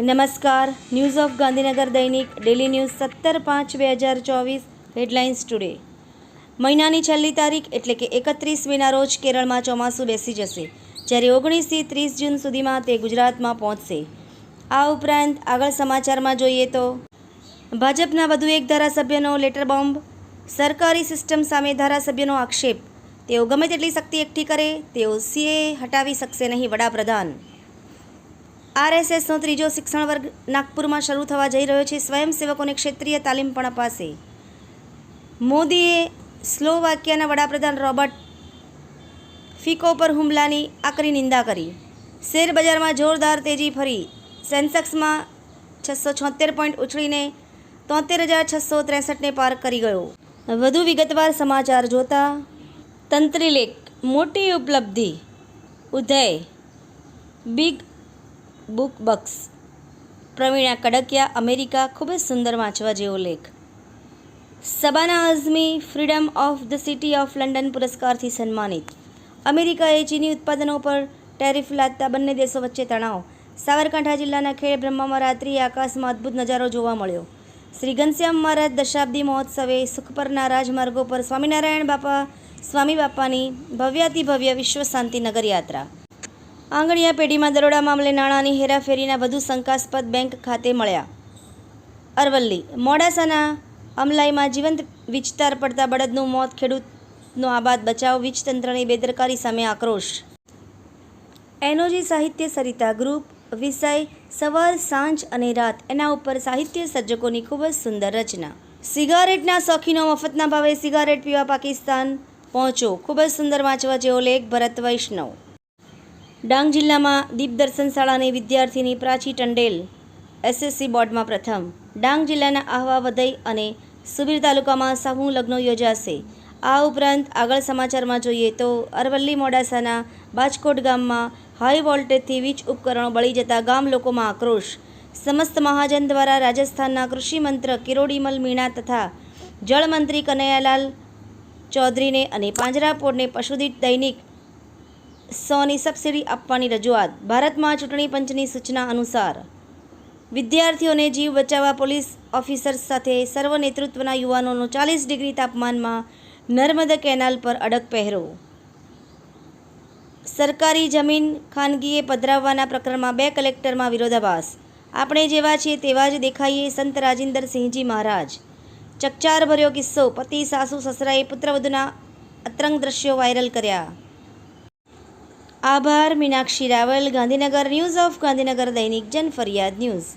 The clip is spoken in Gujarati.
નમસ્કાર. ન્યૂઝ ઓફ ગાંધીનગર દૈનિક ડેલી ન્યૂઝ સત્તર પાંચ બે હજાર ચોવીસ હેડલાઇન્સ ટુડે મહિનાની છેલ્લી તારીખ એટલે કે એકત્રીસ મેના રોજ કેરળમાં ચોમાસું બેસી જશે. જ્યારે ઓગણીસથી ત્રીસ જૂન સુધીમાં તે ગુજરાતમાં પહોંચશે. આ ઉપરાંત આગળ સમાચારમાં જોઈએ તો, ભાજપના વધુ એક ધારાસભ્યનો લેટર બોમ્બ, સરકારી સિસ્ટમ સામે ધારાસભ્યનો આક્ષેપ. તેઓ ગમે તેટલી શક્તિ એકઠી કરે, તેઓ સીએ હટાવી શકશે નહીં વડાપ્રધાન. આરએસએસનો ત્રીજો શિક્ષણ વર્ગ નાગપુરમાં શરૂ થવા જઈ રહ્યો છે. સ્વયંસેવકોને ક્ષેત્રીય તાલીમ પણ અપાશે. મોદીએ સ્લોવાકિયાના વડાપ્રધાન રોબર્ટ ફિકો પર હુમલાની આકરી નિંદા કરી. શેર બજારમાં જોરદાર તેજી ફરી. સેન્સેક્સમાં છસો છોતેર પોઈન્ટ ઉછળીને તોતેર હજાર છસો ત્રેસઠને પાર કરી ગયો. વધુ વિગતવાર સમાચાર જોતા તંત્રીલેખ મોટી ઉપલબ્ધિ, Uday, big book bucks Pravina Kadakia, America, ખૂબ જ સુંદર વાંચવા જેવો લેખ. Shabana Azmi freedom of the city of London પુરસ્કારથી સન્માનિત. અમેરિકાએ ચીની ઉત્પાદનો પર ટેરિફ લાદતા બંને દેશો વચ્ચે તણાવ. સાબરકાંઠા જિલ્લાના ખેડ બ્રહ્મામાં રાત્રિએ આકાશમાં અદ્ભુત નજારો જોવા મળ્યો. શ્રી ઘનશ્યામ મહારાજ દશાબ્દી મહોત્સવે સુખપરના રાજમાર્ગો પર સ્વામિનારાયણ બાપા, સ્વામી બાપાની ભવ્યાતિ ભવ્ય વિશ્વ શાંતિ નગર યાત્રા આંગણિયા પેઢીમાં દરોડા મામલે નાણાંની હેરાફેરીના વધુ શંકાસ્પદ બેંક ખાતે મળ્યા. અરવલ્લી, મોડાસાના અમલાઈમાં જીવંત વીજતાર પડતા બળદનું મોત, ખેડૂતનો આબાદ બચાવ વીજતંત્રની બેદરકારી સામે આક્રોશ. એનોજી સાહિત્ય સરિતા ગ્રુપ, વિષય સવાર સાંજ અને રાત, એના ઉપર સાહિત્ય સર્જકોની ખૂબ જ સુંદર રચના. સિગારેટના શોખીનો, મફતના ભાવે સિગારેટ પીવા પાકિસ્તાન પહોંચો ખૂબ જ સુંદર વાંચવા જેવો લેખ ભરત વૈષ્ણવ. ડાંગ જિલ્લામાં દીપદર્શન શાળાની વિદ્યાર્થીની પ્રાચી ટંડેલ. એસએસસી બોર્ડમાં પ્રથમ. ડાંગ જિલ્લાના આહવા વધઈ અને સુબીર તાલુકામાં સમૂહ લગ્નો યોજાશે. આ ઉપરાંત આગળ સમાચારમાં જોઈએ તો અરવલ્લી મોડાસાના બાજકોટ ગામમાં હાઈ વોલ્ટેજથી વીજ ઉપકરણો બળી જતા ગામ લોકોમાં આક્રોશ. સમસ્ત મહાજન દ્વારા રાજસ્થાનના કૃષિ મંત્ર કિરોડીમલ મીણા તથા જળમંત્રી કનૈયાલાલ ચૌધરીને અને પાંજરાપોળને પશુદીઠ દૈનિક સોની સબસિડી આપવાની રજૂઆત. ભારતમાં ચૂંટણી પંચની સૂચના અનુસાર વિદ્યાર્થીઓને જીવ બચાવવા પોલીસ ઓફિસર્સ સાથે સર્વ નેતૃત્વના યુવાનોનો ચાલીસ ડિગ્રી તાપમાનમાં નર્મદા કેનાલ પર અડગ પહેરો. સરકારી જમીન ખાનગીએ પધરાવવાના પ્રકરણમાં બે કલેક્ટરમાં વિરોધાભાસ. આપણે જેવા છીએ તેવા જ દેખાઈએ સંત રાજિંદરસિંહજી મહારાજ. ચકચાર ભર્યો કિસ્સો. પતિ સાસુ સસરાએ પુત્રવધુના અતરંગ દ્રશ્યો વાયરલ કર્યા. આભાર મીનાક્ષી રાવલ ગાંધીનગર ન્યૂઝ ઓફ ગાંધીનગર દૈનિક જનફરિયાદ ન્યૂઝ.